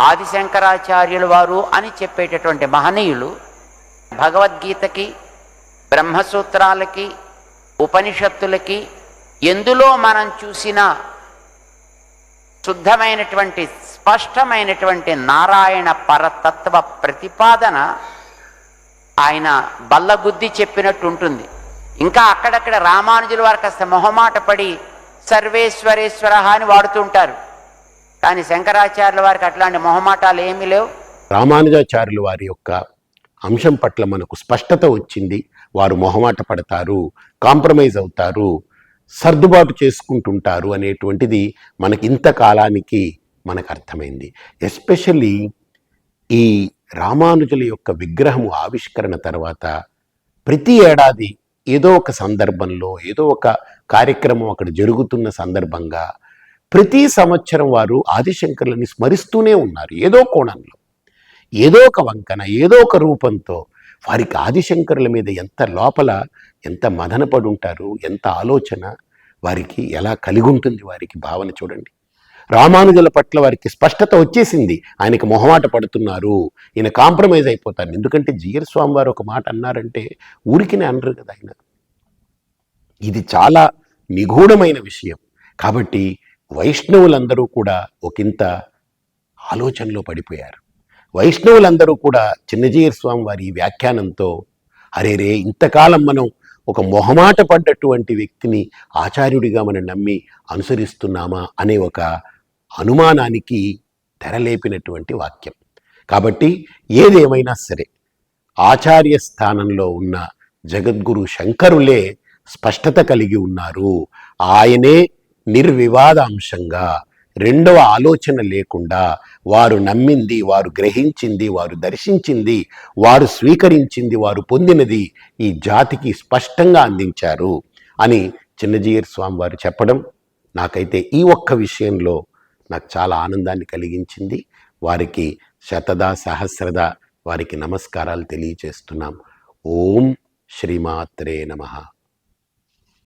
ఆదిశంకరాచార్యుల వారు అని చెప్పేటటువంటి మహనీయులు భగవద్గీతకి బ్రహ్మసూత్రాలకి ఉపనిషత్తులకి ఎందులో మనం చూసిన శుద్ధమైనటువంటి స్పష్టమైనటువంటి నారాయణ పరతత్వ ప్రతిపాదన ఆయన బల్లగుద్ది చెప్పినట్టు ఉంటుంది ఇంకా అక్కడక్కడ రామానుజుల వారు కాస్త మొహమాట పడి సర్వేశ్వరేశ్వర అని వాడుతుంటారు కానీ శంకరాచార్యుల వారికి అట్లాంటి మొహమాటాలు ఏమీ లేవు. రామానుజాచార్యులు వారి యొక్క అంశం పట్ల మనకు స్పష్టత వచ్చింది. వారు మొహమాట పడతారు కాంప్రమైజ్ అవుతారు సర్దుబాటు చేసుకుంటుంటారు అనేటువంటిది మనకి ఇంతకాలానికి మనకు అర్థమైంది. ఎస్పెషల్లీ ఈ రామానుజుల యొక్క విగ్రహము ఆవిష్కరణ తర్వాత ప్రతి ఏడాది ఏదో ఒక సందర్భంలో ఏదో ఒక కార్యక్రమం అక్కడ జరుగుతున్న సందర్భంగా ప్రతి సంవత్సరం వారు ఆదిశంకర్లని స్మరిస్తూనే ఉన్నారు. ఏదో కోణంలో ఏదో ఒక వంకన ఏదో ఒక రూపంతో వారికి ఆదిశంకరుల మీద ఎంత లోపల ఎంత మదనపడి ఉంటారు ఎంత ఆలోచన వారికి ఎలా కలిగి ఉంటుంది వారికి భావన చూడండి. రామానుజుల పట్ల వారికి స్పష్టత వచ్చేసింది. ఆయనకి మొహమాట పడుతున్నారు. ఈయన కాంప్రమైజ్ అయిపోతారు. ఎందుకంటే జియర్ స్వామి వారు ఒక మాట అన్నారంటే ఊరికినే అనరు కదా ఆయన. ఇది చాలా నిగూఢమైన విషయం. కాబట్టి వైష్ణవులందరూ కూడా ఒకంత ఆలోచనలో పడిపోయారు. వైష్ణవులందరూ కూడా చిన్నజీయర్ స్వామి వారి వ్యాఖ్యానంతో అరే రే ఇంతకాలం మనం ఒక మొహమాట పడ్డటువంటి వ్యక్తిని ఆచార్యుడిగా మనం నమ్మి అనుసరిస్తున్నామా అనే ఒక అనుమానానికి తెరలేపినటువంటి వాక్యం. కాబట్టి ఏదేమైనా సరే ఆచార్య స్థానంలో ఉన్న జగద్గురు శంకరులే స్పష్టత కలిగి ఉన్నారు. ఆయనే నిర్వివాదాంశంగా రెండవ ఆలోచన లేకుండా వారు నమ్మింది వారు గ్రహించింది వారు దర్శించింది వారు స్వీకరించింది వారు పొందినది ఈ జాతికి స్పష్టంగా అందించారు అని చిన్నజీయర్ స్వామి వారు చెప్పడం నాకైతే ఈ ఒక్క విషయంలో నాకు చాలా ఆనందాన్ని కలిగించింది. వారికి శతదా సహస్రద వారికి నమస్కారాలు తెలియచేస్తున్నాం ఓం శ్రీమాత్రే నమః.